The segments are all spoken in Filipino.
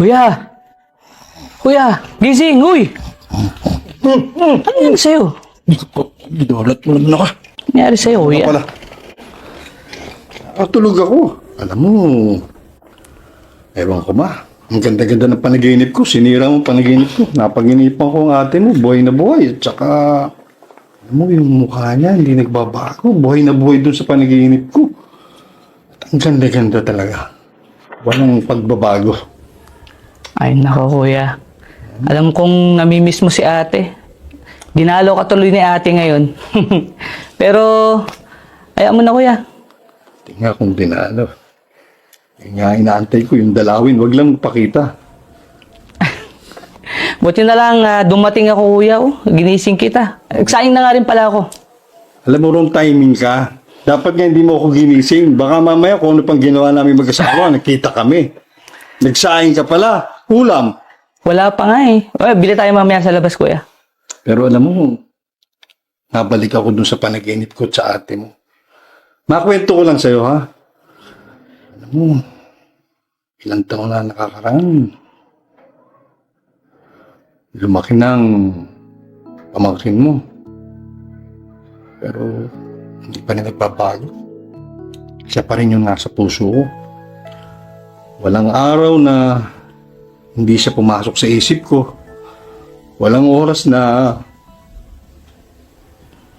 Kuya! Kuya! Gising! Uy! Ano nangyari sa'yo? Ginulat mo naman ako. Ano nangyari sa'yo, kuya? Pala. Nakatulog ako. Alam mo, ewan ko ba, ang ganda-ganda ng panaginip ko. Sinira mo panaginip ko. Napaginipan ko ang ate mo, buhay na buhay. At saka, alam mo, yung mukha niya, hindi nagbabago. Buhay na buhay dun sa panaginip ko. At ang ganda-ganda talaga. Walang pagbabago. Ay, nako, kuya. Alam kong namimiss mo si ate. Dinalo ka tuloy ni ate ngayon. Pero, ayaw mo na, kuya. Tingnan kung dinalo. Yung nga inaantay ko, yung dalawin, wag lang pakita. Buti na lang, ah, dumating ako, kuya. Oh. Ginising kita. Exciting na nga rin pala ako. Alam mo wrong timing ka. Dapat nga hindi mo ako ginising. Baka mamaya kung ano pang ginawa namin mag-asawa, nakita kami. Nagsaing ka pala. Ulam. Wala pa nga eh. Well, bili tayo mamaya sa labas, kuya. Pero alam mo, nabalik ako dun sa panaginip ko sa ate mo. Makwento ko lang sa'yo, ha? Alam mo, ilang taon na nakakaraan. Lumaki ng pamangkin mo. Pero hindi pa rin nagbabago. Siya pa rin yung nasa puso ko. Walang araw na hindi siya pumasok sa isip ko. Walang oras na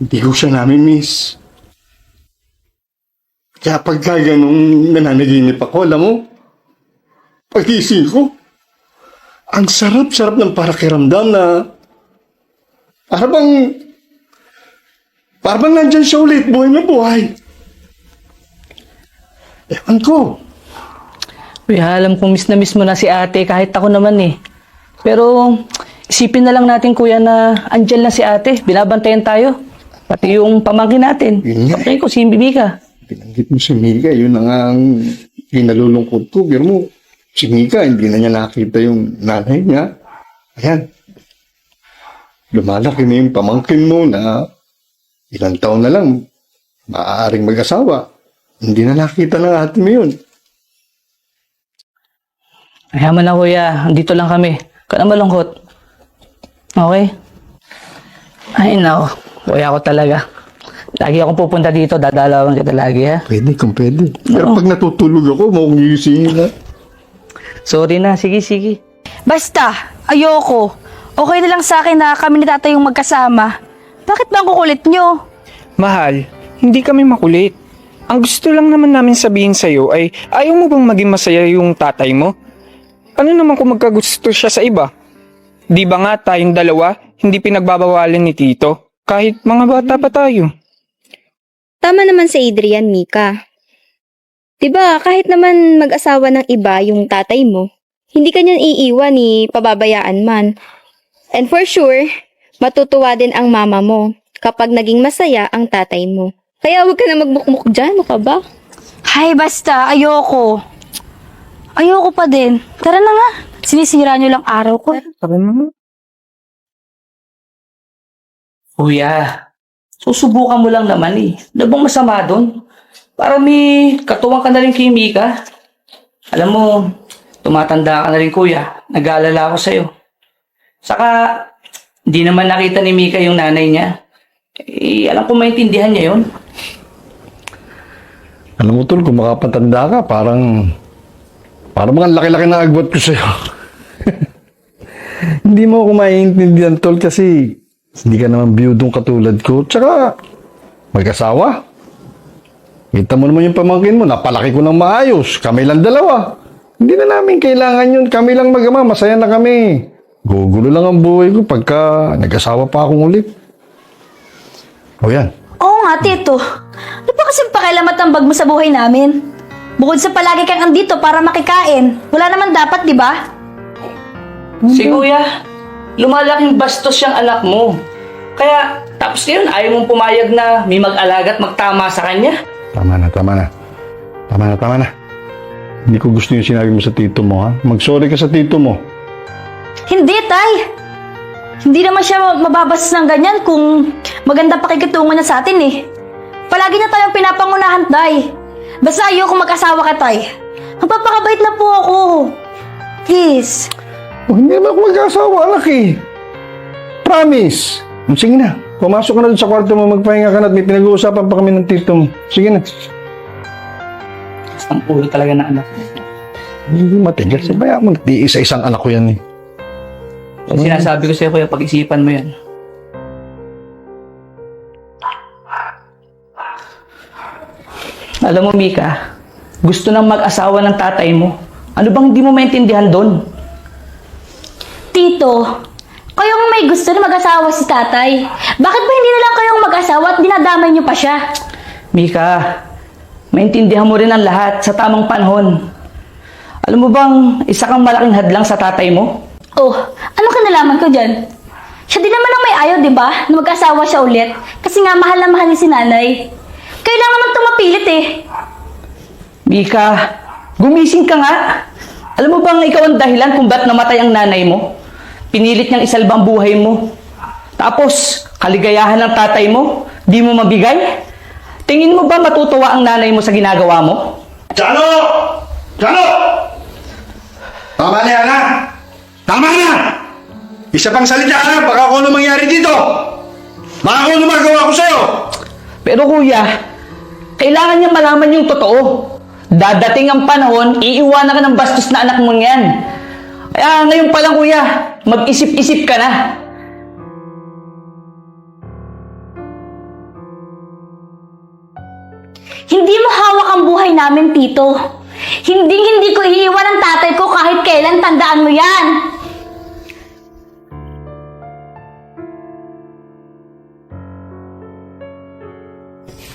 hindi ko siya nami-miss. Kaya pagka ganun nananaginip ako, alam mo, pagising ko, ang sarap-sarap ng parakiramdam na para bang para bang nandyan siya ulit, buhay na buhay. Ewan ko. Kuya, alam kong miss na miss mo na si ate kahit ako naman eh. Pero isipin na lang natin kuya na andyan lang si ate. Binabantayan tayo. Pati yung pamangkin natin. Yun nga. Okay ko, si Mika. Binanggit mo si Mika, yun na nga ang pinalulungkot ko. Pero mo, si Mika, hindi na niya nakita yung nanay niya. Ayan. Lumalaki na yung pamangkin mo na ilang taon na lang maaaring mag-asawa. Hindi na nakita ng ate mo yun. Kaya mo na kuya, andito lang kami. Ka na malungkot. Okay? Ay nako, kuya ko talaga. Lagi akong pupunta dito, dadalawan kita lagi ha. Pwede kung pwede. Pero pag natutulog ako, makugising na. Sorry na, sige sige. Basta, ayoko. Okay na lang sa akin na kami ni tatay yung magkasama. Bakit ba ang kukulit nyo? Mahal, hindi kami makulit. Ang gusto lang naman namin sabihin sa'yo ay ayaw mo bang maging masaya yung tatay mo? Ano naman kung magkagusto siya sa iba? Di ba nga tayong dalawa hindi pinagbabawalan ni Tito? Kahit mga bata pa tayo. Tama naman si Adrian, Mika. 'Di ba kahit naman mag-asawa ng iba yung tatay mo, hindi ka niyan iiwan ni pababayaan man. And for sure, matutuwa din ang mama mo kapag naging masaya ang tatay mo. Kaya huwag ka na magbukmuk dyan, ano ka ba? Hay, basta, ayoko. Ayoko pa din. Tara na nga. Sinisira nyo lang araw ko. Tara na. Kuya, susubukan mo lang naman eh. Ano bang masama doon? Para may katuwang ka na rin kay Mika. Alam mo, tumatanda ka na rin kuya. Nag-aalala ako sa'yo. Saka, hindi naman nakita ni Mika yung nanay niya. Eh, alam ko maintindihan niya yun. Alam mo tol, kung makapatanda ka, parang... Parang mga laki-laki na agwat ko sa'yo. hindi mo ako maiintindihan tol kasi hindi ka naman biyudong katulad ko. Tsaka, mag-asawa. Kita mo naman yung pamangkin mo, napalaki ko ng maayos. Kami lang dalawa. Hindi na namin kailangan yun. Kami lang mag-ama, masaya na kami. Gugulo lang ang buhay ko pagka nag-asawa pa akong ulit. O yan. Oo nga, Tito. Ano ba kasing pakialamat ang bag mo sa buhay namin? Bukod sa palagi kang andito para makikain, wala naman dapat, di ba? Si kuya, lumalaking bastos siyang anak mo. Kaya, tapos ngayon, ayaw mong pumayag na may mag-alaga at magtama sa kanya. Tama na, tama na. Tama na, tama na. Hindi ko gusto yung sinabi mo sa tito mo, ha? Mag-sorry ka sa tito mo. Hindi, Tay. Hindi naman siya mababastos ng ganyan kung maganda pakikitungo niya sa atin eh. Palagi niya tayong pinapangunahan, Tay. Basta ayoko mag-asawa ka, Tay. Magpapakabait na po ako. Please. Oh, hindi naman ako mag-asawa, anak eh. Promise. Sige na, pumasok ka na sa kwarto mo, magpahinga ka na at may pinag-uusapan pa kami ng tito mo. Sige na. Ang ulo talaga ng anak. Hindi matigas. Sabaya mo, di isa-isang anak ko yan eh. Sinasabi ko sa'yo, kuya, pag-isipan mo yan. Alam mo, Mika, gusto nang mag-asawa ng tatay mo. Ano bang hindi mo maintindihan doon? Tito, kayong may gusto na mag-asawa si tatay. Bakit ba hindi na lang kayong mag-asawa at dinadamay niyo pa siya? Mika, maintindihan mo rin ang lahat sa tamang panahon. Alam mo bang isa kang malaking hadlang sa tatay mo? Oh, ano kinalaman ko dyan? Siya din naman ang may ayaw, di ba? Na mag-asawa siya ulit. Kasi nga mahal na mahal niya si nanay. Kayo lang naman itong mapilit eh. Mika, gumising ka nga. Alam mo bang ikaw ang dahilan kung ba't namatay ang nanay mo? Pinilit niyang isalbang buhay mo. Tapos, kaligayahan ng tatay mo, di mo mabigay? Tingin mo ba matutuwa ang nanay mo sa ginagawa mo? Chano! Chano! Tama na yan, ha? Tama na! Isa pang salita, ha? Baka kung ano mangyari dito. Baka kung ano magawa ko sa'yo. Pero kuya, kailangan niya malaman yung totoo. Dadating ang panahon, iiwanan ka ng bastos na anak mong yan. Kaya ngayon pa lang kuya, mag-isip-isip ka na. Hindi mo hawak ang buhay namin, Tito. Hindi hindi ko iiwan ang tatay ko kahit kailan tandaan mo yan.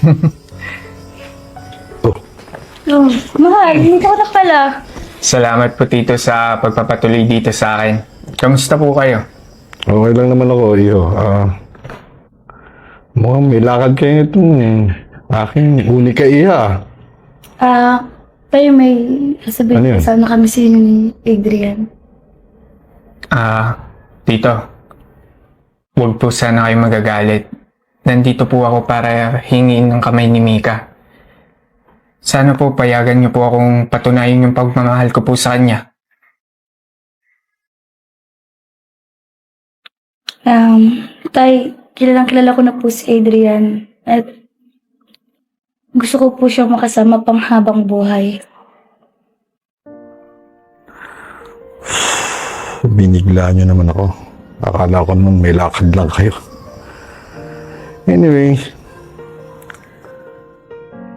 oh, mahal, hindi ko na pala. Salamat po tito sa pagpapatuloy dito sa akin. Kamusta po kayo? Okay lang naman ako, iyo. Ah, mukhang may lakad kayo itong aking unika iha. Ah, tayo may sasabihin Ano yun? kasama kami si ni Adrian. Ah, tito. Huwag po sana kayo magagalit. Nandito po ako para hingin ng kamay ni Mika. Sana po payagan niyo po akong patunayan yung pagmamahal ko po sa kanya. Um, tay, kilalang kilala ko na po si Adrian. At gusto ko po siyang makasama pang habang buhay. Binigla niyo naman ako. Akala ko naman may lakad lang kayo. Anyway,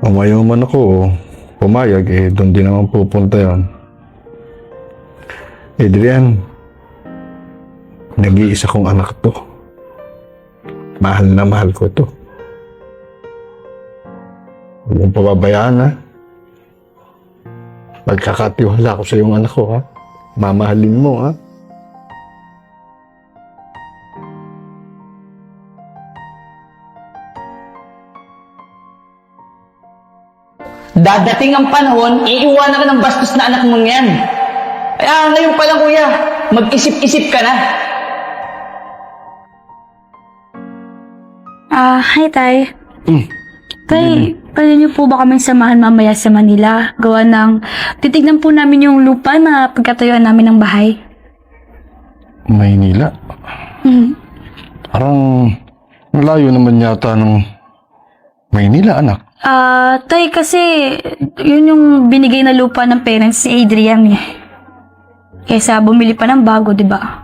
umayaw man ako, pumayag, eh, doon din naman pupunta yon. Adrian, nag-iisa kong anak to. Mahal na mahal ko to. Huwag mong pababayaan, ha? Magkakatiwala ko sa iyong anak ko, ha? Mamahalin mo, ha? Dadating ang panahon, iiwanan ka ng bastos na anak mong yan. Kaya ngayon pa lang kuya, mag-isip-isip ka na. Ah, hi tay. Tay, pwede niyo po ba kaming samahan mamaya sa Manila? Gawa ng, titignan po namin yung lupa na pagkatayuan namin ng bahay. Maynila. Hmm. Parang malayo naman yata ng Maynila, anak. Ah, tay, kasi yun yung binigay na lupa ng parents ni Adrian eh. Kesa bumili pa ng bago, di ba?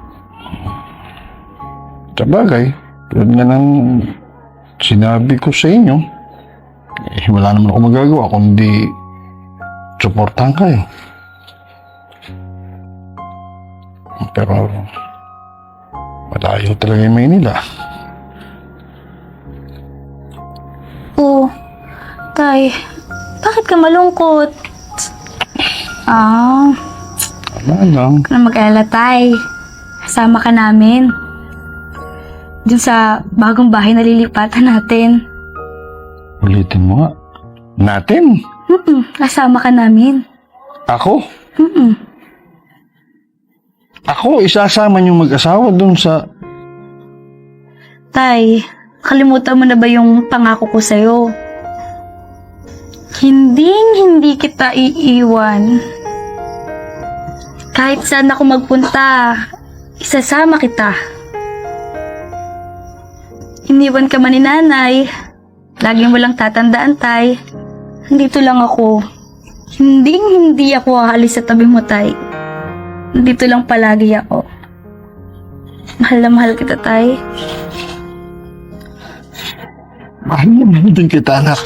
Sa bagay, tulad nga ng sinabi ko sa inyo, eh, wala naman ako magagawa kundi supportahan kayo. Pero malayo talaga yung Maynila. Tay, bakit ka malungkot? Ah, Wala lang. Huwag ka na mag-alala, tay. Kasama ka namin. Dun sa bagong bahay na lilipatan natin. Ulitin mo nga. Natin? Mm-mm, kasama ka namin. Ako? Mm-mm. Ako, isasama niyong mag-asawa dun sa... Tay, kalimutan mo na ba yung pangako ko sa'yo? Hindi, hindi kita iiwan. Kahit saan ako magpunta, isasama kita. Iniwan ka man ni nanay. Laging walang tatandaan, tay. Nandito lang ako. Hindi, hindi ako aalis sa tabi mo, tay. Nandito lang palagi ako. Mahal na mahal kita, tay. Mahal mo din kita, anak.